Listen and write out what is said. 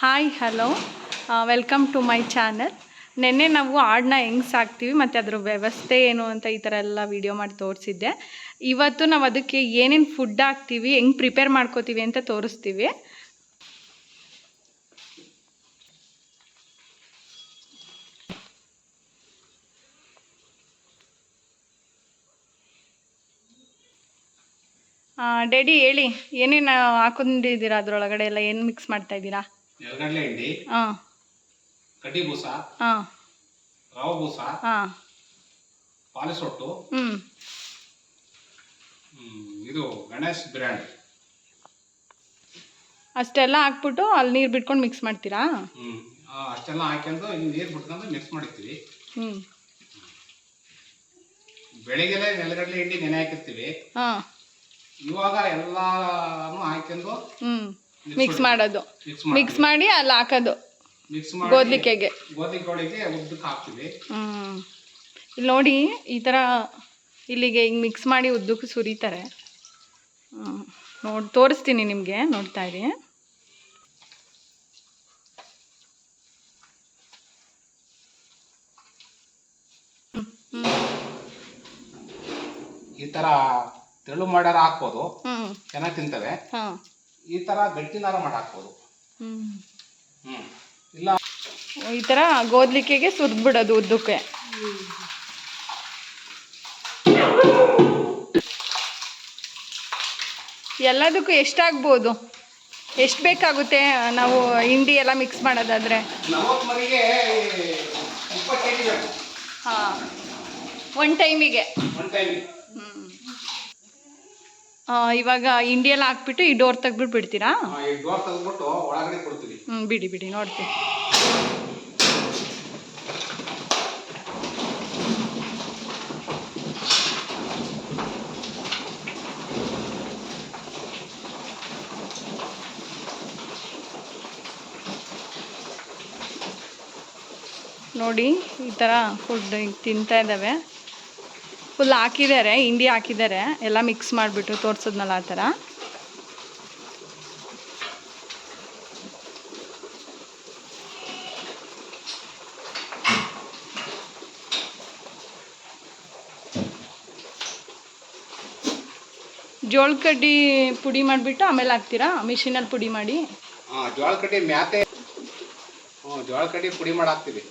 Hi hello welcome to my channel ನಿನ್ನೆ ನಾವು ಆಡನ್ನ ಹೆಂಗೆ ಸಾಕ್ತೀವಿ ಮತ್ತು ಅದರ ವ್ಯವಸ್ಥೆ ಏನು ಅಂತ ಈ ಥರ ಎಲ್ಲ ವೀಡಿಯೋ ಮಾಡಿ ತೋರಿಸಿದ್ದೆ. ಇವತ್ತು ನಾವು ಅದಕ್ಕೆ ಏನೇನು ಫುಡ್ ಹಾಕ್ತೀವಿ, ಹೆಂಗೆ ಪ್ರಿಪೇರ್ ಮಾಡ್ಕೋತೀವಿ ಅಂತ ತೋರಿಸ್ತೀವಿ. ಡ್ಯಾಡಿ ಹೇಳಿ, ಏನೇನು ಹಾಕೊಂಡಿದ್ದೀರಾ ಅದರೊಳಗಡೆ ಎಲ್ಲ ಏನು ಮಿಕ್ಸ್ ಮಾಡ್ತಾ ಇದ್ದೀರಾ? ನೆಲಗಡಲೆ ಹಿಂಡಿ. ಹಾಂ ಕಡ್ಡಿ ಬೂಸ. ಹಾಂ ರವೆ ಬೂಸ. ಹಾಂ ಪಾಲಿಸೊಟ್ಟು. ಹ್ಞೂ ಹ್ಮ್, ಇದು ಗಣೇಶ್ ಬ್ರ್ಯಾಂಡ್ ಅಷ್ಟೆಲ್ಲ ಹಾಕ್ಬಿಟ್ಟು ಅಲ್ಲಿ ನೀರು ಬಿಟ್ಕೊಂಡು ಮಿಕ್ಸ್ ಮಾಡ್ತೀರಾ? ಅಷ್ಟೆಲ್ಲ ಹಾಕ್ಯಂಡು ನೀರು ಬಿಟ್ಕೊಂಡು ಮಿಕ್ಸ್ ಮಾಡಿರ್ತೀವಿ. ಬೆಳಿಗ್ಗೆಲೆ ನೆಲಗಡಲೆ ಹಿಂಡಿ ನೆನೆ ಹಾಕಿರ್ತೀವಿ. ಇವಾಗ ಎಲ್ಲಾನು ಹಾಕೊಂಡು ಮಿಕ್ಸ್ ಮಾಡೋದು. ಮಿಕ್ಸ್ ಮಾಡಿ. ಅಲ್ಲಿ ಹಾಕೋದು. Mix hmm. ಇಲ್ಲಿ ನೋಡಿ ಈ ಥರ ಇಲ್ಲಿಗೆ ಹಿಂಗೆ ಮಿಕ್ಸ್ ಮಾಡಿ ಉದ್ದಕ್ಕೆ ಸುರಿತಾರೆ. ಹ್ಮ್. ನೋಡಿ ತೋರಿಸ್ತೀನಿ ನಿಮಗೆ ನೋಡ್ತಾ ಇರಿ. ಈ ತರ ತೆಳು ಮಾಡ್ಯಾರ ಹಾಕ್ಬೋದು. ಚೆನ್ನಾಗಿ ತಿಂತವೆ. ಹಾಂ ಈ ತರ ಗಟ್ಟಿನಾರ ಮಾಡಿ ಹಾಕ್ಬೋದು ಹ್ಮ್. ಇಲ್ಲ. ಈ ತರ ಗೋದ್ಲಿಕೆಗೆ ಸುರಿದ್ಬಿಡೋದು ಉದ್ದಕ್ಕೆ. ಎಲ್ಲದಕ್ಕೂ ಎಷ್ಟಾಗ್ಬೋದು? ಎಷ್ಟು ಬೇಕಾಗುತ್ತೆ ನಾವು ಹಿಂಡಿ ಎಲ್ಲ ಮಿಕ್ಸ್ ಮಾಡೋದಾದರೆ? ಹಾಂ. ಒನ್ ಟೈಮಿಗೆ ಇವಾಗ ಇಂಡಿಯಲ್ಲಿ ಹಾಕ್ಬಿಟ್ಟು ಈ ಡೋರ್ ತೆಗ್ದ್ಬಿಟ್ಟು ಬಿಡ್ತೀರಾ ಹ್ಞೂ ಬಿಡಿ ಬಿಡಿ ನೋಡ್ತೀನಿ. ನೋಡಿ ಈ ಥರ ಫುಡ್ ತಿಂತಾ ಇದ್ದಾವೆ ಫುಲ್ ಹಾಕಿದ್ದಾರೆ, ಹಿಂಡಿ ಹಾಕಿದ್ದಾರೆ, ಎಲ್ಲ ಮಿಕ್ಸ್ ಮಾಡಿಬಿಟ್ಟು ತೋರಿಸಿದ್ನಲ್ಲ ಆ ಥರ. ಜೋಳ ಕಡ್ಡಿ ಪುಡಿ ಮಾಡಿಬಿಟ್ಟು ಆಮೇಲೆ ಹಾಕ್ತೀರಾ? ಮಿಷಿನಲ್ಲಿ ಪುಡಿ ಮಾಡಿ. ಜೋಳ ಕಡ್ಡಿ ಮ್ಯಾತೆ ಜೋಳ ಕಡ್ಡಿ ಪುಡಿ ಮಾಡಿ ಹಾಕ್ತೀವಿ.